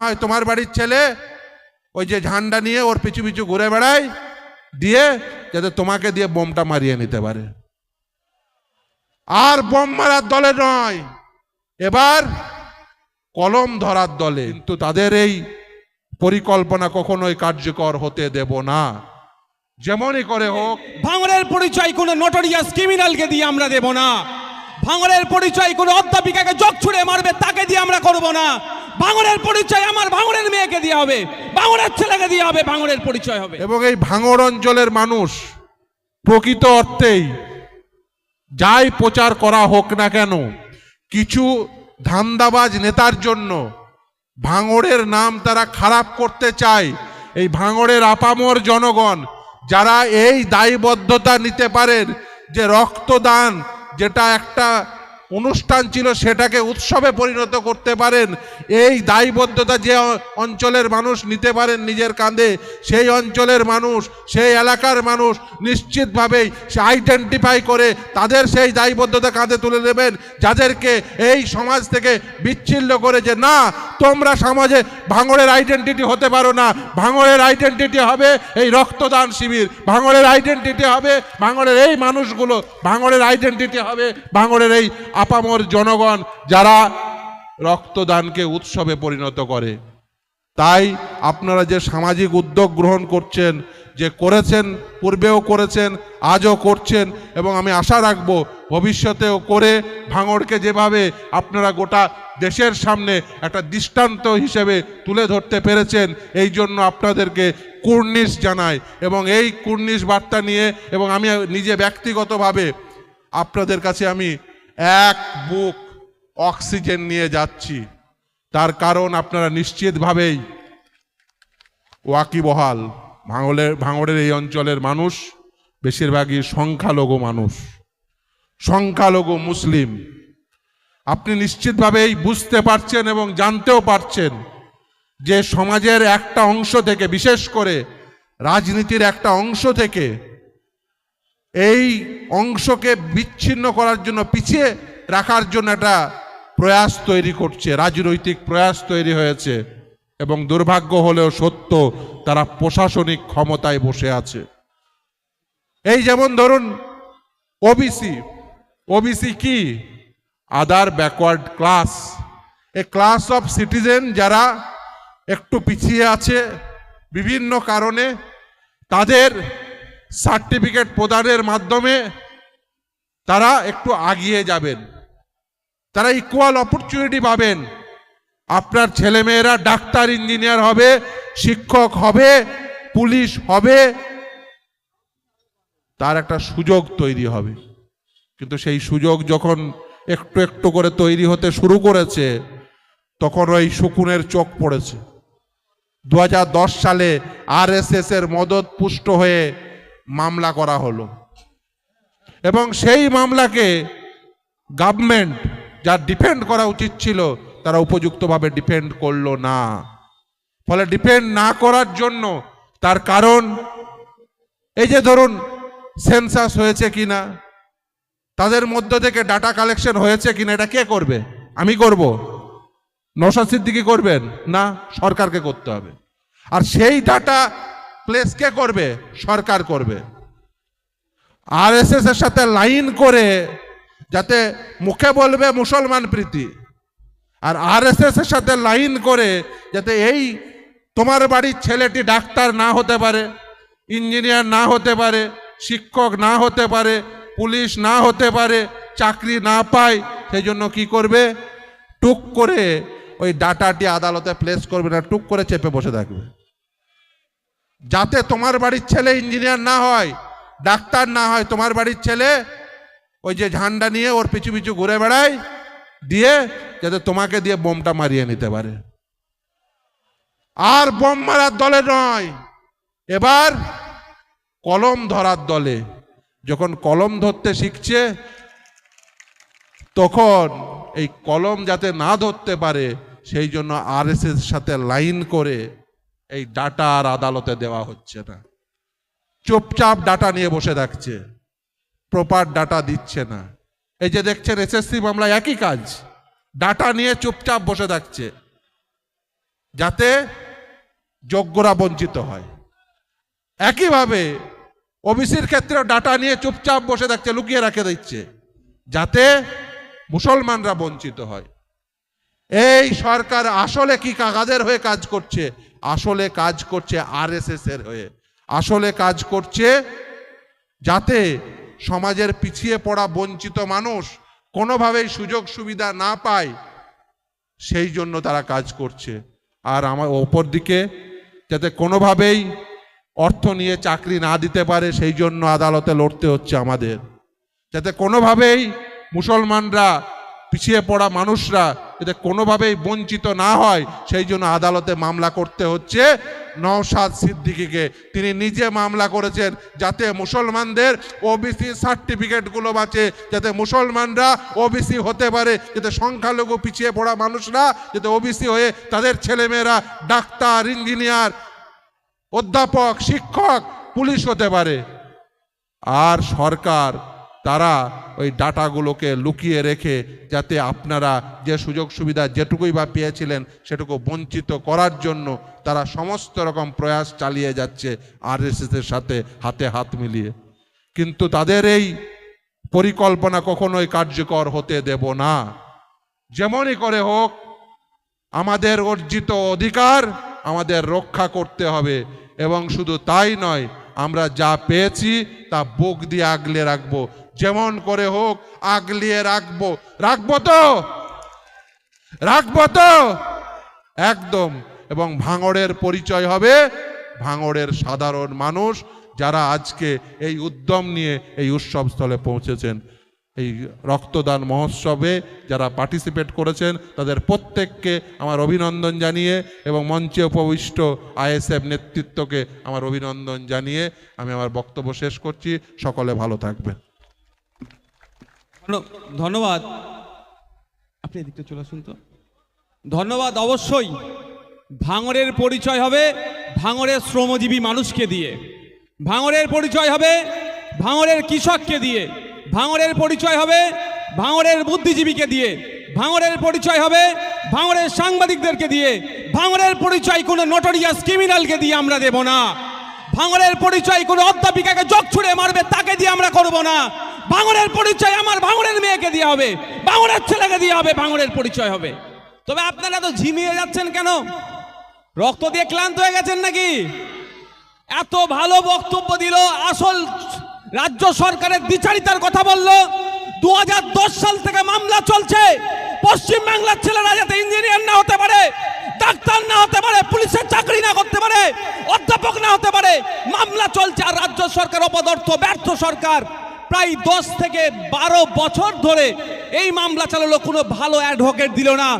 হয় তোমার বাড়ির ছেলে? ওই যে ঝান্ডা নিয়ে ওর পিছু পিছু ঘুরে বেড়ায়, দিয়ে যাতে তোমাকে দিয়ে বোমটা মারিয়ে নিতে পারে। আর বোম মারার দলে নয়, এবার কলম ধরার দলে। কিন্তু তাদের এই পরিকল্পনা কখনোই কার্যকর হতে দেব না। যেমনই করে হোক। ভাঙড়ের পরিচয় কোনো নটোরিয়াস ক্রিমিনালকে দিয়ে আমরা দেব না। ভাঙড়ের পরিচয় কোনো অধ্যাপিকাকে জগ ছুড়ে মারবে, তাকে দিয়ে আমরা করব না। ভাঙরের পরিচয় আমার ভাঙরের মেয়েকে দিয়ে হবে, ভাঙরের ছেলেকে দিয়ে হবে, ভাঙরের পরিচয় হবে। এবং এই ভাঙড় অঞ্চলের মানুষ প্রকৃত অর্থেই যাই প্রচার করা হোক না কেন, কিছু ধান্দাবাজ নেতার জন্য ভাঙড়ের নাম তারা খারাপ করতে চায়। এই ভাঙড়ের আপামর জনগণ যারা এই দায়বদ্ধতা নিতে পারেন, যে রক্তদান যেটা একটা অনুষ্ঠান ছিল সেটাকে উৎসবে পরিণত করতে পারেন। এই দায়বদ্ধতা যে অঞ্চলের মানুষ নিতে পারেন নিজের কাঁধে, সেই অঞ্চলের মানুষ, সেই এলাকার মানুষ নিশ্চিতভাবেই সে আইডেন্টিফাই করে তাদের সেই দায়বদ্ধতা কাঁধে তুলে নেবেন, যাদেরকে এই সমাজ থেকে বিচ্ছিন্ন করে যে, না, তোমরা সমাজে ভাঙড়ের আইডেন্টিটি হতে পারো না। ভাঙড়ের আইডেন্টিটি হবে এই রক্তদান শিবির। ভাঙড়ের আইডেন্টিটি হবে ভাঙড়ের এই মানুষগুলো। ভাঙড়ের আইডেন্টিটি হবে ভাঙড়ের এই আপামর জনগণ যারা রক্তদানকে উৎসবে পরিণত করে, তাই আপনারা যে সামাজিক উদ্যোগ গ্রহণ করছেন, যে করেছেন, পূর্বেও করেছেন, আজও করছেন, এবং আমি আশা রাখব ভবিষ্যতেও করে ভাঙড়কে যেভাবে আপনারা গোটা দেশের সামনে একটা দৃষ্টান্ত হিসেবে তুলে ধরতে পেরেছেন, এই জন্য আপনাদেরকে কুর্নিশ জানাই। এবং এই কুর্নিশ বার্তা নিয়ে, এবং আমি নিজে ব্যক্তিগতভাবে আপনাদের কাছে আমি এক বুক অক্সিজেন নিয়ে যাচ্ছি। তার কারণ আপনারা নিশ্চিতভাবেই ওয়াকিবহাল ভাঙলের ভাঙড়ের এই অঞ্চলের মানুষ, বেশিরভাগই সংখ্যালঘু মানুষ। সংখ্যালঘু মুসলিম। আপনি নিশ্চিতভাবেই বুঝতে পারছেন এবং জানতেও পারছেন যে সমাজের একটা অংশ থেকে, বিশেষ করে রাজনীতির একটা অংশ থেকে, এই অংশকে বিচ্ছিন্ন করার জন্য, পিছিয়ে রাখার জন্য একটা প্রয়াস তৈরি করছে, রাজনৈতিক প্রয়াস তৈরি হয়েছে এবং দুর্ভাগ্য হলেও সত্য, তারা প্রশাসনিক ক্ষমতায় বসে আছে। এই যেমন ধরুন ওবিসি ওবিসি কি? Other backward class a class of citizen যারা একটু পিছিয়ে আছে, বিভিন্ন কারণে তাদের সার্টিফিকেট প্রদানের মাধ্যমে তারা একটু আগিয়ে যাবেন। তারা ইকুয়াল অপরচুনিটি পাবেন। আপনার ছেলেমেয়েরা ডাক্তার ইঞ্জিনিয়ার হবে, শিক্ষক হবে, পুলিশ হবে। তার একটা সুযোগ তৈরি হবে। কিন্তু সেই সুযোগ যখন একটু একটু করে তৈরি হতে শুরু করেছে, তখন ওই শকুনের চোখ পড়েছে। দু হাজার দশ সালে আরএসএস এর মদত পুষ্ট হয়ে মামলা করা হলো। এবং সেই মামলাকে গভর্নমেন্ট যা ডিফেন্ড করা উচিত ছিল, তারা উপযুক্তভাবে ডিফেন্ড করল না। ফলে ডিফেন্ড না করার জন্য তার কারণ, এই যে ধরুন সেন্সাস হয়েছে কি না তাদের মধ্য থেকে ডাটা কালেকশন হয়েছে কিনা, এটা কে করবে? আমি করব। নৌশাদ সিদ্দিকি করবেন না, সরকারকে করতে হবে? আর সেই ডাটা প্লেস কে করবে? সরকার করবে। আরএসএস এর সাথে লাইন করে যাতে মুখে বলবে মুসলমান প্রীতি। আর আরএসএস এর সাথে লাইন করে যাতে এই তোমার বাড়ির ছেলেটি ডাক্তার না হতে পারে ইঞ্জিনিয়ার না হতে পারে, শিক্ষক না হতে পারে, পুলিশ না হতে পারে, চাকরি না পায়, সেই জন্য কি করবে? টুক করে ওই ডাটাটি আদালতে প্লেস করবে না, টুক করে চেপে বসে থাকবে। যাতে তোমার বাড়ির ছেলে ইঞ্জিনিয়ার না হয় ডাক্তার না হয় তোমার বাড়ির ছেলে, ওই যে ঝান্ডা নিয়ে ওর পিছু পিছু ঘুরে বেড়ায়, দিয়ে যাতে তোমাকে দিয়ে বোমটা মারিয়ে নিতে পারে। আর বোম মারার দলে নয়, এবার কলম ধরার দলে। যখন কলম ধরতে শিখছে, তখন এই কলম যাতে না ধরতে পারে, সেই জন্য আরএসএস সাথে লাইন করে এই ডাটা আর আদালতে দেওয়া হচ্ছে না। চুপচাপ ডাটা নিয়ে বসে থাকছে। প্রপার ডাটা দিচ্ছে না। এই যে দেখছেন, এসএসসি মামলা একই কাজ। ডাটা নিয়ে চুপচাপ বসে থাকছে। যাতে যোগ্যরা বঞ্চিত হয়। একইভাবে ওবিসির ক্ষেত্রেও ডাটা নিয়ে চুপচাপ বসে থাকছে, লুকিয়ে রেখে দিচ্ছে। যাতে মুসলমানরা বঞ্চিত হয়। এই সরকার আসলে কি কাগাদের হয়ে কাজ করছে? আসলে কাজ করছে আরএসএস এর হয়ে। আসলে কাজ করছে যাতে সমাজের পিছিয়ে পড়া বঞ্চিত মানুষ কোনোভাবেই সুযোগ সুবিধা না পায়, সেই জন্য তারা কাজ করছে। আর আমার ওপর দিকে যাতে কোনোভাবেই অর্থ নিয়ে চাকরি না দিতে পারে, সেই জন্য আদালতে লড়তে হচ্ছে আমাদের। যাতে কোনোভাবেই মুসলমানরা পিছিয়ে পড়া মানুষরা যাতে কোনোভাবেই বঞ্চিত না হয়, সেই জন্য আদালতে মামলা করতে হচ্ছে। নওশাদ সিদ্দিকিকে তিনি নিজে মামলা করেছেন যাতে মুসলমানদের ওবিসি সার্টিফিকেটগুলো বাঁচে, যাতে মুসলমানরা ওবিসি হতে পারে, যাতে সংখ্যালঘু পিছিয়ে পড়া মানুষরা যাতে ওবিসি হয়ে তাদের ছেলেমেয়েরা ডাক্তার, ইঞ্জিনিয়ার, অধ্যাপক, শিক্ষক, পুলিশ হতে পারে। আর সরকার তারা ওই ডাটাগুলোকে লুকিয়ে রেখে যাতে আপনারা যে সুযোগ সুবিধা যেটুকুই বা পেয়েছিলেন সেটুকু বঞ্চিত করার জন্য তারা সমস্ত রকম প্রয়াস চালিয়ে যাচ্ছে আরএসএসের সাথে হাতে হাত মিলিয়ে। কিন্তু তাদের এই পরিকল্পনা কখনোই কার্যকর হতে দেব না। যেমনই করে হোক, আমাদের অর্জিত অধিকার আমাদের রক্ষা করতে হবে এবং শুধু তাই নয় আমরা যা পেয়েছি, তা বুক দিয়ে আগলে রাখব। যেমন করে হোক, আগলিয়ে রাখব। রাখব তো? রাখব তো? একদম। এবং ভাঙড়ের পরিচয় হবে ভাঙড়ের সাধারণ মানুষ যারা আজকে এই উদ্যম নিয়ে এই উৎসবস্থলে পৌঁছেছেন। এই রক্তদান মহোৎসবে যারা পার্টিসিপেট করেছেন, তাদের প্রত্যেককে আমার অভিনন্দন জানিয়ে এবং মঞ্চে উপবিষ্ট আইএসএফ নেতৃত্বকে আমার অভিনন্দন জানিয়ে আমি আমার বক্তব্য শেষ করছি। সকলে ভালো থাকবেন। ধন্যবাদ। আপনি এদিকটা চলে আসুন তো। ধন্যবাদ অবশ্যই। ভাঙরের পরিচয় হবে ভাঙরের শ্রমজীবী মানুষকে দিয়ে। ভাঙরের পরিচয় হবে ভাঙরের কৃষককে দিয়ে। ভাঙরের পরিচয় হবে ভাঙরের বুদ্ধিজীবীকে দিয়ে। ভাঙরের পরিচয় হবে ভাঙরের সাংবাদিকদেরকে দিয়ে। ভাঙরের পরিচয় কোনো নটোরিয়াস ক্রিমিনালকে দিয়ে আমরা দেব না। ভাঙরের পরিচয় কোনো অধ্যাপিকাকে জগ ছুড়ে মারবে তাকে দিয়ে আমরা করব না। ভাঙরের পরিচয় আমার ভাঙরের মেয়েকে দিয়ে হবে ভাঙরের ছেলেকে দিয়ে হবে ভাঙরের পরিচয় হবে। তবে আপনারা তো ঝিমিয়ে যাচ্ছেন কেন? রক্ত দিয়ে ক্লান্ত হয়ে গেছেন নাকি? এত ভালো বক্তব্য দিল আসল রাজ্য সরকারের দ্বিচারিতার কথা বলল। দু সাল থেকে মামলা চলছে। পশ্চিম বাংলার ছেলেরা যাতে ইঞ্জিনিয়ার না হতে পারে, ডাক্তার না হতে পারে, পুলিশের চাকরি না করতে পারে, অধ্যাপক না হতে পারে, মামলা চলছে। আর রাজ্য সরকার অপদর্থ, ব্যর্থ সরকার প্রায় দশ থেকে বারো বছর ধরে এই মামলা চালালো। কোনো ভালো অ্যাডভোকেট দিল না।